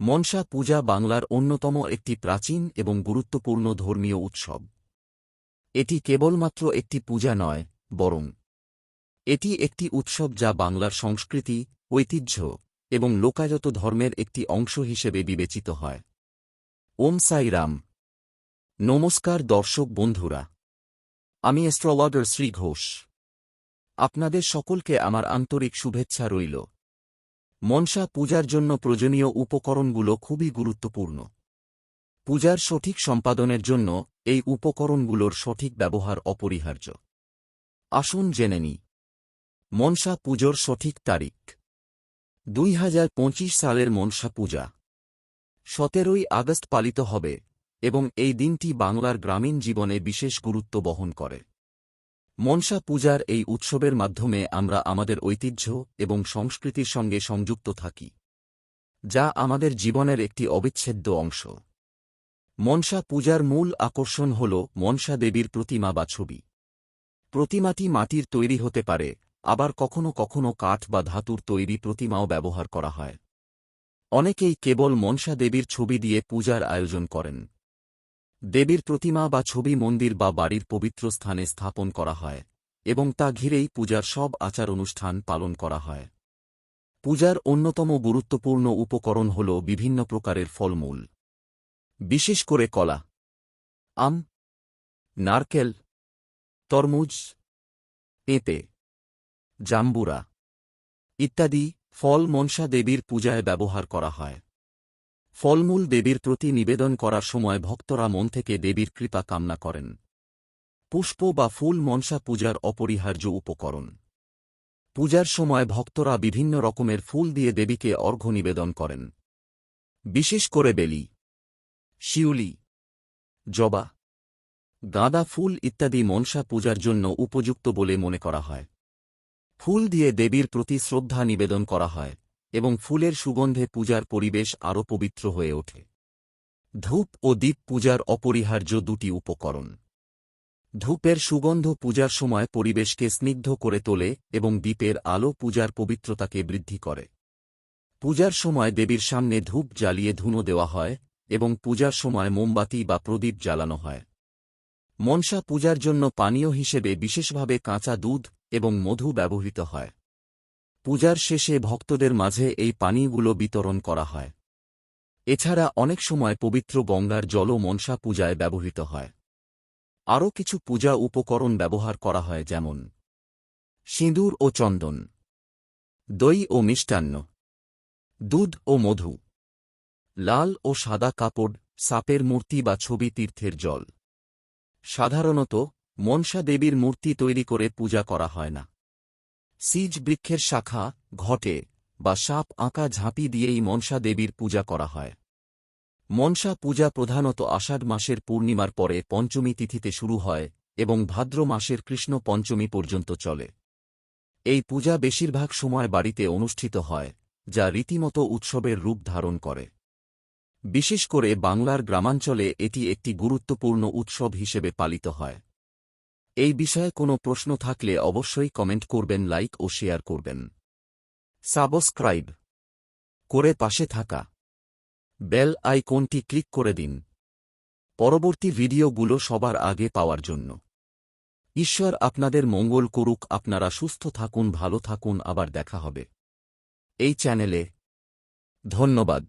মনসা পূজা বাংলার অন্যতম একটি প্রাচীন এবং গুরুত্বপূর্ণ ধর্মীয় উৎসব। এটি কেবলমাত্র একটি পূজা নয়, বরং এটি একটি উৎসব যা বাংলার সংস্কৃতি, ঐতিহ্য এবং লোকায়ত ধর্মের একটি অংশ হিসেবে বিবেচিত হয়। ওম সাই রাম। নমস্কার দর্শক বন্ধুরা। আমি অ্যাস্ট্রোলজার শ্রী ঘোষ। আপনাদের সকলকে আমার আন্তরিক শুভেচ্ছা রইল। মনসা পূজার জন্য প্রয়োজনীয় উপকরণগুলো খুবই গুরুত্বপূর্ণ। পূজার সঠিক সম্পাদনের জন্য এই উপকরণগুলোর সঠিক ব্যবহার অপরিহার্য। আসুন জেনে নিই। মনসা পুজোর সঠিক তারিখ। দুই হাজার পঁচিশ সালের মনসা পূজা। সতেরোই আগস্ট পালিত হবে এবং এই দিনটি বাংলার গ্রামীণ জীবনে বিশেষ গুরুত্ব বহন করে। মনসা পূজার এই উৎসবের মাধ্যমে আমরা আমাদের ঐতিহ্য এবং সংস্কৃতির সঙ্গে সংযুক্ত থাকি, যা আমাদের জীবনের একটি অবিচ্ছেদ্য অংশ। মনসা পূজার মূল আকর্ষণ হল মনসা দেবীর প্রতিমা বা ছবি। প্রতিমাটি মাটির তৈরি হতে পারে, আবার কখনো কখনো কাঠ বা ধাতুর তৈরি প্রতিমাও ব্যবহার করা হয়। অনেকেই কেবল মনসা দেবীর ছবি দিয়ে পূজার আয়োজন করেন। দেবীর প্রতিমা বা ছবি মন্দির বা বাড়ির পবিত্র স্থানে স্থাপন করা হয়, এবং তা ঘিরেই পূজার সব আচার অনুষ্ঠান পালন করা হয়। পূজার অন্যতম গুরুত্বপূর্ণ উপকরণ হল বিভিন্ন প্রকারের ফলমূল। বিশেষ করে কলা, আম, নারকেল, তরমুজ, পেঁপে, জাম্বুরা ইত্যাদি ফল মনসা দেবীর পূজায় ব্যবহার করা হয়। ফলমূল দেবীর প্রতি নিবেদন করার সময় ভক্তরা মন থেকে দেবীর কৃপা কামনা করেন। পুষ্প বা ফুল মনসা পূজার অপরিহার্য উপকরণ। পূজার সময় ভক্তরা বিভিন্ন রকমের ফুল দিয়ে দেবীকে অর্ঘ্য নিবেদন করেন। বিশেষ করে বেলি, শিউলি, জবা, গাঁদা ফুল ইত্যাদি মনসা পূজার জন্য উপযুক্ত বলে মনে করা হয়। ফুল দিয়ে দেবীর প্রতি শ্রদ্ধা নিবেদন করা হয়। এবং ফুলের সুগন্ধে পূজার পরিবেশ আরও পবিত্র হয়ে ওঠে। ধূপ ও দ্বীপ পূজার অপরিহার্য দুটি উপকরণ। ধূপের সুগন্ধ পূজার সময় পরিবেশকে স্নিগ্ধ করে তোলে এবং দ্বীপের আলো পূজার পবিত্রতাকে বৃদ্ধি করে। পূজার সময় দেবীর সামনে ধূপ জ্বালিয়ে ধুনো দেওয়া হয় এবং পূজার সময় মোমবাতি বা প্রদীপ জ্বালানো হয়। মনসা পূজার জন্য পানীয় হিসেবে বিশেষভাবে কাঁচা দুধ এবং মধু ব্যবহৃত হয়। পূজার শেষে ভক্তদের মাঝে এই পানীয়গুলো বিতরণ করা হয়। এছাড়া অনেক সময় পবিত্র গঙ্গার জলও মনসা পূজায় ব্যবহৃত হয়। আরও কিছু পূজা উপকরণ ব্যবহার করা হয় যেমন সিঁদুর ও চন্দন, দই ও মিষ্টান্ন, দুধ ও মধু, লাল ও সাদা কাপড়, সাপের মূর্তি বা ছবি তীর্থের জল। সাধারণত মনসা দেবীর মূর্তি তৈরি করে পূজা করা হয় না। সিজ বৃক্ষের শাখা, ঘটে, বা সাপ আঁকা ঝাঁপি দিয়েই মনসা দেবীর পূজা করা হয়। মনসা পূজা প্রধানত আষাঢ় মাসের পূর্ণিমার পরে পঞ্চমী তিথিতে শুরু হয় এবং ভাদ্র মাসের কৃষ্ণ পঞ্চমী পর্যন্ত চলে। এই পূজা বেশিরভাগ সময় বাড়িতে অনুষ্ঠিত হয়, যা রীতিমতো উৎসবের রূপ ধারণ করে। বিশেষ করে বাংলার গ্রামাঞ্চলে এটি একটি গুরুত্বপূর্ণ উৎসব হিসেবে পালিত হয়। এই বিষয়ে কোনো প্রশ্ন থাকলে অবশ্যই কমেন্ট করবেন, লাইক ও শেয়ার করবেন। সাবস্ক্রাইব করে পাশে থাকা বেল আইকনটি ক্লিক করে দিন। পরবর্তী ভিডিওগুলো সবার আগে পাওয়ার জন্য। ঈশ্বর আপনাদের মঙ্গল করুক, আপনারা সুস্থ থাকুন, ভালো থাকুন, আবার দেখা হবে। এই চ্যানেলে ধন্যবাদ।